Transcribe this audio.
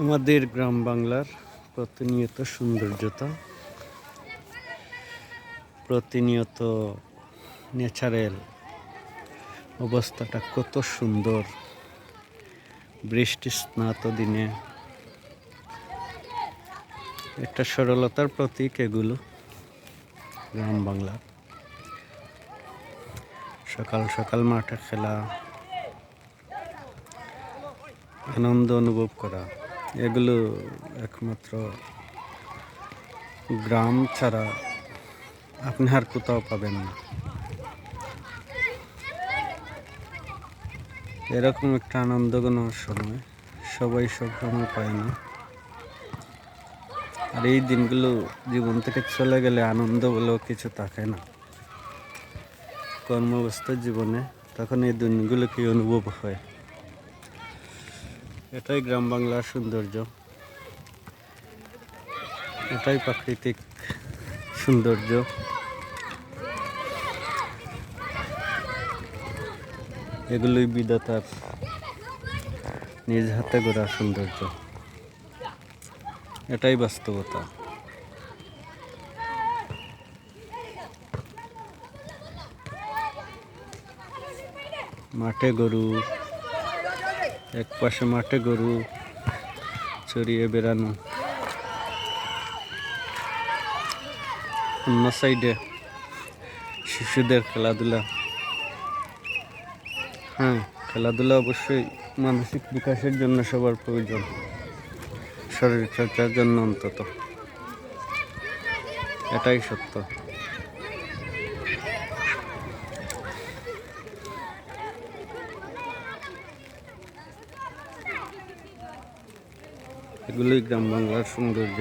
আমাদের গ্রাম বাংলার প্রতিনিয়ত সৌন্দর্যতা, প্রতিনিয়ত ন্যাচারাল অবস্থাটা কত সুন্দর। বৃষ্টি স্নাত দিনে। একটা সরলতার প্রতীক এগুলো, গ্রাম বাংলার সকাল সকাল মাঠে খেলা, আনন্দ অনুভব করা। এগুলো একমাত্র গ্রাম ছাড়া আপনি আর কোথাও পাবেন না। এরকম একটা আনন্দ কোনো সময় সবাই সব সময় পায় না। আর এই দিনগুলো জীবন থেকে চলে গেলে আনন্দ বলেও কিছু থাকে না। কর্মব্যস্ত জীবনে তখন এই দিনগুলো কি অনুভব হয়? এটাই গ্রাম বাংলার সৌন্দর্য। এটাই প্রাকৃতিক সৌন্দর্য। এগুলোই বিধাতার নিজ হাতে গড়া সৌন্দর্য। এটাই বাস্তবতা। মাঠে গরু এক পাশে মাঠে গরু চড়িয়ে বেড়ানো। অন্য সাইডে শিশুদের খেলাধুলা। হ্যাঁ খেলাধুলা অবশ্যই মানসিক বিকাশের জন্য সবার প্রয়োজন শরীর চর্চার জন্য অন্তত। এটাই সত্য। এগুলোই গ্রাম বাংলার সৌন্দর্য।